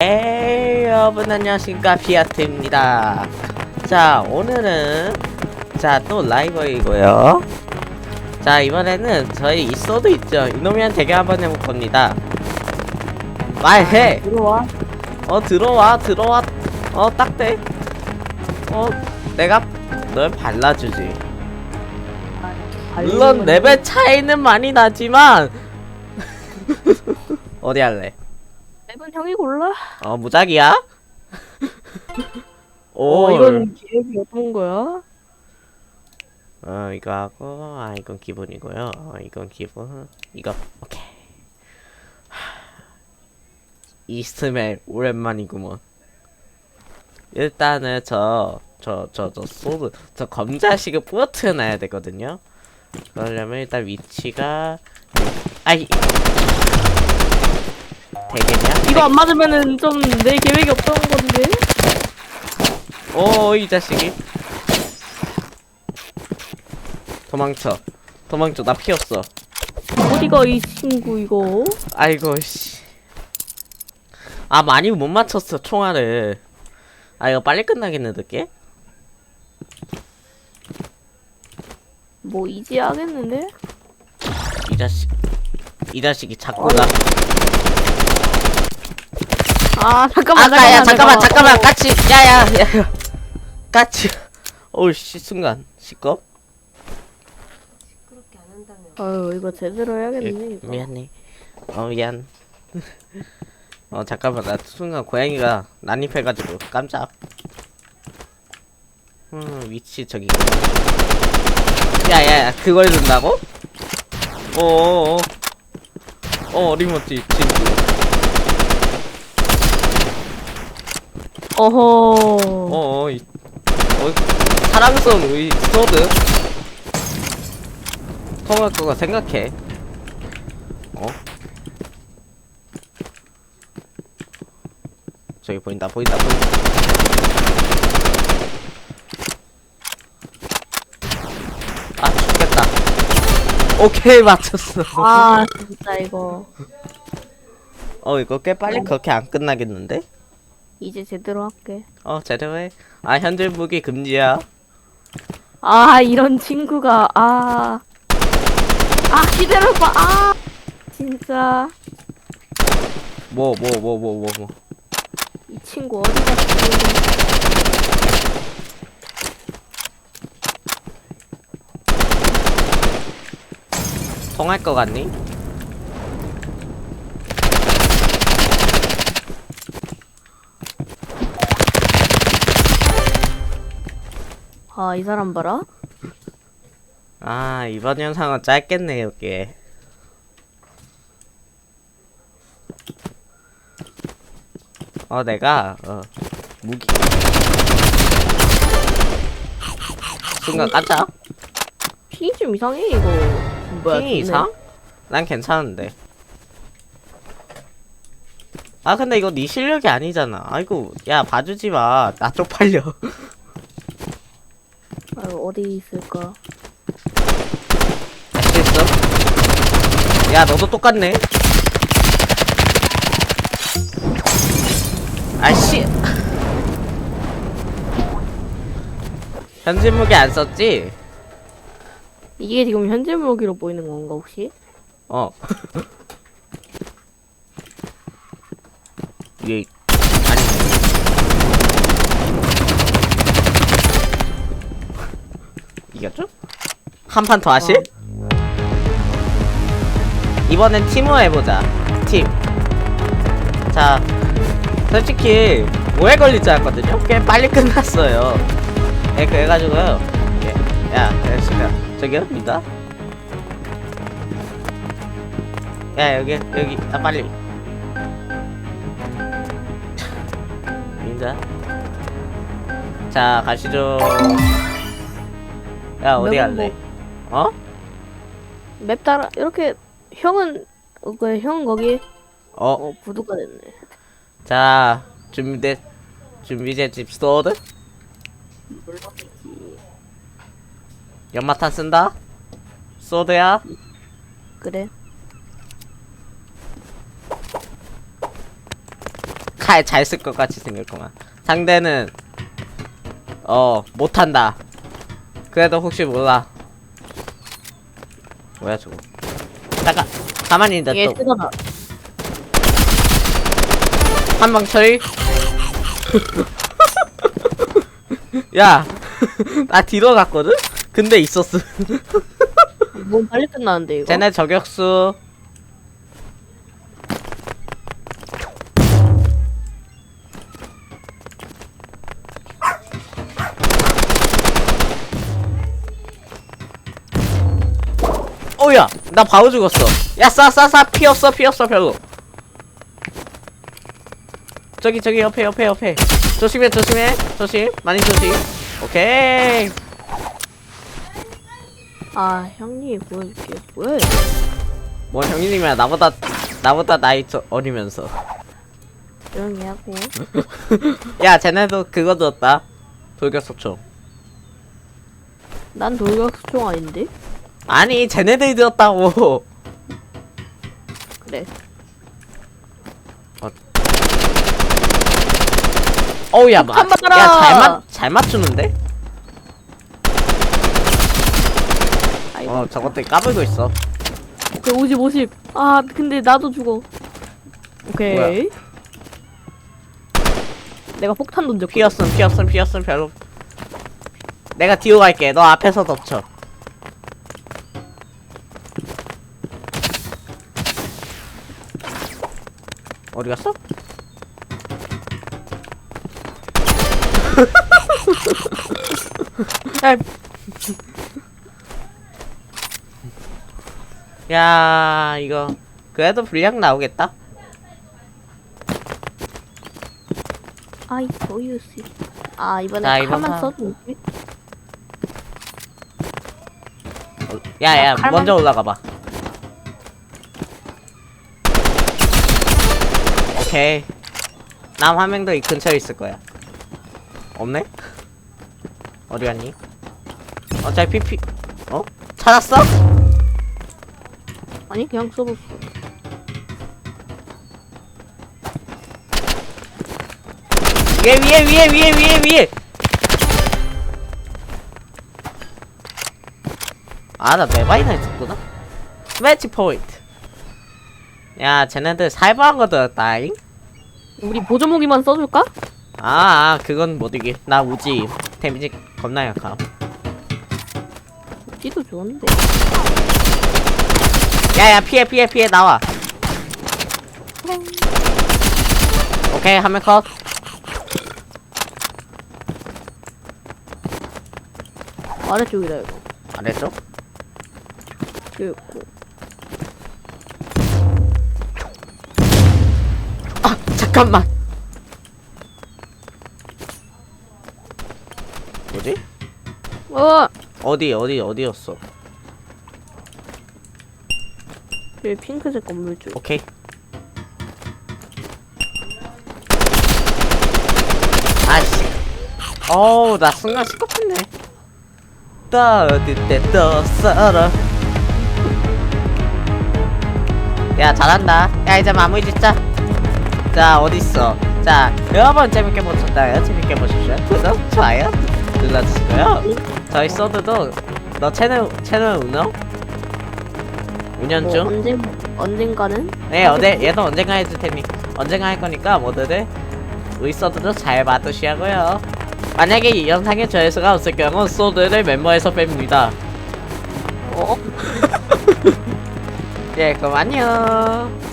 에이 여러분 안녕하십니까? 피아트입니다. 자 오늘은 자 또 라이벌이고요. 자 이번에는 저희 있어도 있죠. 이놈이랑 대결 한번 해볼 겁니다. 말해! 들어와. 어 들어와 들어와. 어 딱대 어 내가 널 발라주지. 물론 레벨 차이는 많이 나지만 어디 할래 형이 골라. 어 무작이야? 오 어, 이건 계획이 어떤 거야? 어 이거 하고 아 이건 기본이고요. 어 이건 기본. 이거 오케이. 하, 이스트멜 오랜만이구먼. 일단은 저 저 저 저 소드 저 검자식을 뿌려트려 놔야 되거든요. 그러려면 일단 위치가 아이 되겠냐? 이거 안 맞으면은 좀 내 계획이 없던 건데. 오, 이 자식이. 도망쳐. 도망쳐. 나 피었어. 어디가 이 친구 이거? 아이고, 씨. 아, 많이 못 맞췄어, 총알을. 아, 이거 빨리 끝나겠는데, 게? 뭐 이제 하겠는데? 이 자식. 이 자식이 자꾸 나. 아 잠깐만 아까, 야, 잠깐만, 잠깐만 잠깐만. 어, 까치. 야, 야, 야. 야. 까치. 어우, 씨, 순간. 시끄럽? 아유 이거 제대로 예, 해야겠네. 이거. 미안해. 어 미안. 어 잠깐만 나 순간 고양이가 난입해가지고 깜짝. 음 위치 저기. 야야야 그걸 든다고? 어어어. 어 어림없지 친구. 어허. 어어 이. 어 사랑스러운 우리 소드. 통할 거가 생각해. 어? 저기 보인다 보인다 보인다. 아 죽겠다. 오케이 맞췄어. 아 진짜 이거 어 이거 꽤 빨리 그렇게 안 끝나겠는데? 이제 제대로 할게. 어 제대로 해. 아 현질 무기 금지야. 아 이런 친구가 아. 아 기대를 봐. 아 진짜 뭐 뭐 뭐 뭐 뭐 뭐. 이 친구 어디 갔지? 통할 것 같니? 아 이 사람 봐라. 아 이번 영상은 짧겠네 이게 어 내가 어 무기 순간 깜짝 핑이 좀 이상해 이거. 뭐야? 핑이 이상? 난 괜찮은데 아 근데 이거 네 실력이 아니잖아 아이고 야 봐주지 마 나 쪽팔려 어디 있을까? 됐어? 야 너도 똑같네 아씨 현질 무기 안 썼지? 이게 지금 현재 무기로 보이는 건가 혹시? 어 이게 아니 이겼죠? 한 판 더 하실? 이번엔 팀으로 해보자 팀 자, 솔직히 오래 걸릴 줄 알았거든요? 꽤 빨리 끝났어요 예, 그래가지고요 예, 야, 그랬으면 저기요? 믿어? 야, 여기, 여기, 아, 빨리 민자 자, 가시죠 야, 어디 맵은 갈래? 어? 맵 따라 이렇게 형은 어, 그형 거기 어, 어 부두가 됐네. 자, 준비돼, 준비됐지, 소드? 연마탄 쓴다? 소드야? 그래. 칼 잘 쓸 것 같이 생겼구만 상대는 어 못한다 그래도 혹시 몰라. 뭐야 저거. 잠깐 가만히 얘 또. 쓰다가 한방 처리? 야 나 뒤로 갔거든? 근데 있었어. 너무 빨리 끝나는데 이거. 쟤네 저격수 오야 나 바로 죽었어. 야 싸 싸 싸. 피 없어 피 없어 별로. 저기 저기 옆에 옆에 옆에. 조심해 조심해. 조심. 많이 조심. 오케이. 아 형님 보여줄게. 뭐야? 뭐 형님이야. 나보다 나보다 나이 저 어리면서. 조용히 하고. 야 쟤네도 그거 들었다. 돌격소총. 난 돌격수총 아닌데? 아니 쟤네들이 들었다고 그래. 어우 야, 마, 폭탄 받아라! 야잘 맞, 잘 맞추는데? 아이고. 어 저것들 까불고 있어 오케이 50 50. 아 근데 나도 죽어. 오케이. 뭐야? 내가 폭탄 던졌고. 피었음 피었음 피었음 별로 내가 뒤로 갈게 너 앞에서 덮쳐 어디 갔어? 야 이거 그래도 분량 나오겠다 아이 소유씨. 아 이번에 자, 이번 칼만 판. 써줄게. 야야 아, 칼만- 먼저 올라가 봐 오케이 남 한 명도 이 근처에 있을 거야 없네? 어디 갔니? 어차피 피피 어? 찾았어? 아니 그냥 써봤어. 위에 위에 위에 위에 위에 위에 아나 메바이나 있었구나 매치 포인트 야 쟤네들 살벌한 거 들었다잉 우리 보조무기만 써줄까? 아, 아 그건 못 이기 나 우지 데미지 겁나 약함 웃기도 좋은데. 야야 피해 피해 피해 나와 오케이 한명 컷 아래쪽이다 이거. 아래쪽 여기 있고. 아 잠깐만. 뭐지? 어. 어디 어디 어디였어? 여기 핑크색 건물줄. 오케이. 아씨. 어우 나 순간 시끄럽네. 떠들 때떠 썰어. 야 잘한다. 야 이제 마무리 짓자 자 어딨어? 자 여러분 재밌게 보셨다요? 재밌게 보십시오. 구독 좋아요 눌러주시고요. 저희 소드도 너 채널 채널 운영? 운영 뭐 중 언제 언젠가는? 네, 어제 얘도 언젠가 해줄 테니 언젠가 할 거니까 모두들 우리 소드도 잘 봐두시고요. 만약에 이 영상에 조회수가 없을 경우 소드를 멤버에서 뺍니다. 어? 예, 그럼 안녕.